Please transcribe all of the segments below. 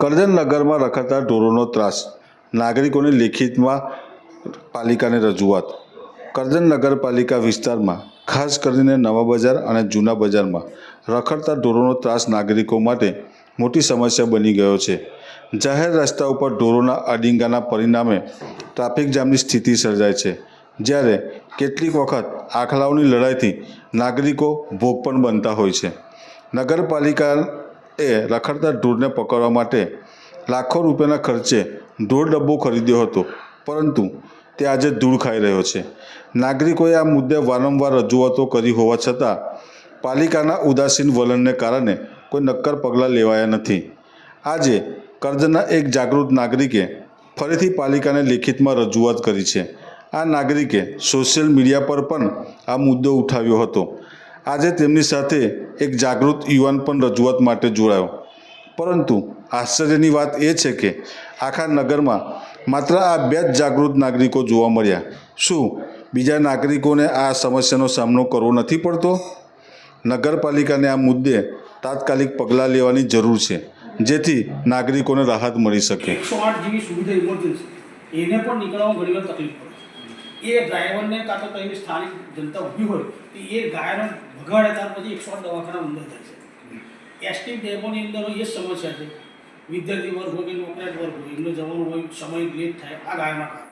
કરજણ નગરમાં રખાતા ઢોરોનો ત્રાસ. નાગરિકોની લેખિતમાં પાલિકાને રજૂઆત. કરજણ નગરપાલિકા વિસ્તારમાં, ખાસ કરીને નવા બજાર અને જૂના બજારમાં, રખડતા ઢોરોનો ત્રાસ નાગરિકો માટે મોટી સમસ્યા બની ગયો છે. જાહેર રસ્તા ઉપર ઢોરોના અડિંગાના પરિણામે ટ્રાફિક જામની સ્થિતિ સર્જાય છે. જ્યારે કેટલીક વખત આખલાઓની લડાઈથી નાગરિકો ભોગ પણ બનતા હોય છે. નગરપાલિકાએ રખડતા ઢોરને પકડવા માટે લાખો રૂપિયાના ખર્ચે ઢોર ડબ્બો ખરીદ્યો હતો. પરંતુ તે આજે ધૂળ ખાઈ રહ્યો છે. નાગરિકોએ આ મુદ્દે વારંવાર રજૂઆતો કરી હોવા છતાં પાલિકાના ઉદાસીન વલણને કારણે કોઈ નક્કર પગલાં લેવાયા નથી. આજે કરજના એક જાગૃત નાગરિકે ફરીથી પાલિકાને લેખિતમાં રજૂઆત કરી છે. આ નાગરિકે સોશિયલ મીડિયા પર પણ આ મુદ્દો ઉઠાવ્યો હતો. આજે તેમની સાથે એક જાગૃત યુવાન પણ રજૂઆત માટે જોડાયો. પરંતુ આશ્ચર્યની વાત એ છે કે આખા નગરમાં માત્ર આ બે જ જાગૃત નાગરિકો જોવા મળ્યા. શું બીજા નાગરિકોને આ સમસ્યાનો સામનો કરવો નથી પડતો? નગરપાલિકાને આ મુદ્દે તાત્કાલિક પગલાં લેવાની જરૂર છે, જેથી નાગરિકોને રાહત મળી શકે. એને પણ નીકળવા ઘણીવાર તકલીફ પડે એ ડ્રાઈવરને કાં તો કંઈ સ્થાનિક જનતા ઊભી હોય, તો એ ગાયને ભગાડે, ત્યાર પછી એકસો દવાખાના અંદર થાય છે. એસટી ડેપોની અંદર એ સમસ્યા છે. વિદ્યાર્થી વર્ગ હોય કે નોકરિયાત વર્ગ હોય, એમને જવાનો હોય, સમય લેટ થાય, આ ગાયના કારણે.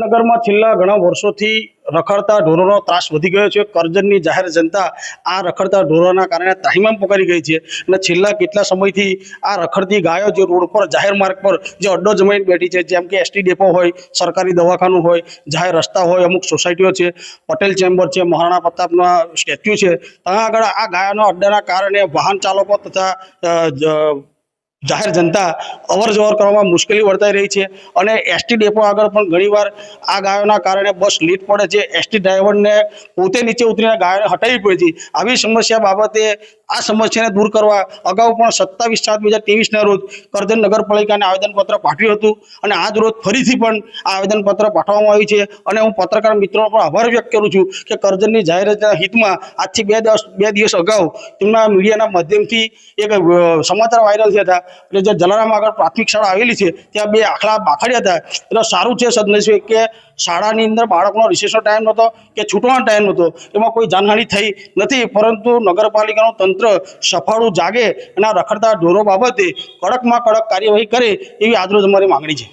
નગરમાં છેલ્લા ઘણા વર્ષોથી રખડતા ઢોરોનો ત્રાસ વધી ગયો છે. કરજણની જાહેર જનતા આ રખડતા ઢોરોના કારણે ત્રાહિમામ પોકારી ગઈ છે અને છેલ્લા કેટલા સમયથી આ રખડતી ગાયો જે રોડ પર જાહેર માર્ગ પર જે અડ્ડો જમાઈને બેઠી છે, જેમ કે એસટી ડેપો હોય, સરકારી દવાખાનું હોય, જાહેર રસ્તા હોય, અમુક સોસાયટીઓ છે, પટેલ ચેમ્બર છે, મહારાણા પ્રતાપના સ્ટેચ્યુ છે, ત્યાં આગળ આ ગાયોના અડ્ડાના કારણે વાહન ચાલકો તથા જાહેર જનતા અવર જવર કરવામાં મુશ્કેલી વર્તાઈ રહી છે અને એસટી ડેપો આગળ પણ ઘણીવાર આ ગાયોના કારણે બસ લીટ પડે છે. એસટી ડ્રાઈવરને પોતે નીચે ઉતરીને ગાયોને હટાવી પડે છે. આવી સમસ્યા બાબતે આ સમસ્યાને દૂર કરવા અગાઉ પણ સત્તાવીસ સાત બે હજાર ત્રેવીસના રોજ કરજણ નગરપાલિકાને આવેદનપત્ર પાઠવ્યું હતું અને આજ રોજ ફરીથી પણ આ આવેદનપત્ર પાઠવવામાં આવ્યું છે. અને હું પત્રકાર મિત્રોનો પણ આભાર વ્યક્ત કરું છું કે કરજણની જાહેરાતના હિતમાં આજથી બે દિવસ બે દિવસ અગાઉ તેમના મીડિયાના માધ્યમથી એક સમાચાર વાયરલ થયા હતા. એટલે જે જલારામ આગળ પ્રાથમિક શાળા આવેલી છે, ત્યાં બે આખલા બાખડ્યા હતા. એટલે સારું છે સદનસીબે કે શાળાની અંદર બાળકનો રિસેસનો ટાઈમ નહોતો કે છૂટવાનો ટાઈમ નહોતો. એમાં કોઈ જાનહાનિ થઈ નથી, પરંતુ નગરપાલિકાનું તંત્ર સફાળું જાગે અને રખડતા ઢોરો બાબતે કડકમાં કડક કાર્યવાહી કરે એવી આજરોજ અમારી માગણી છે.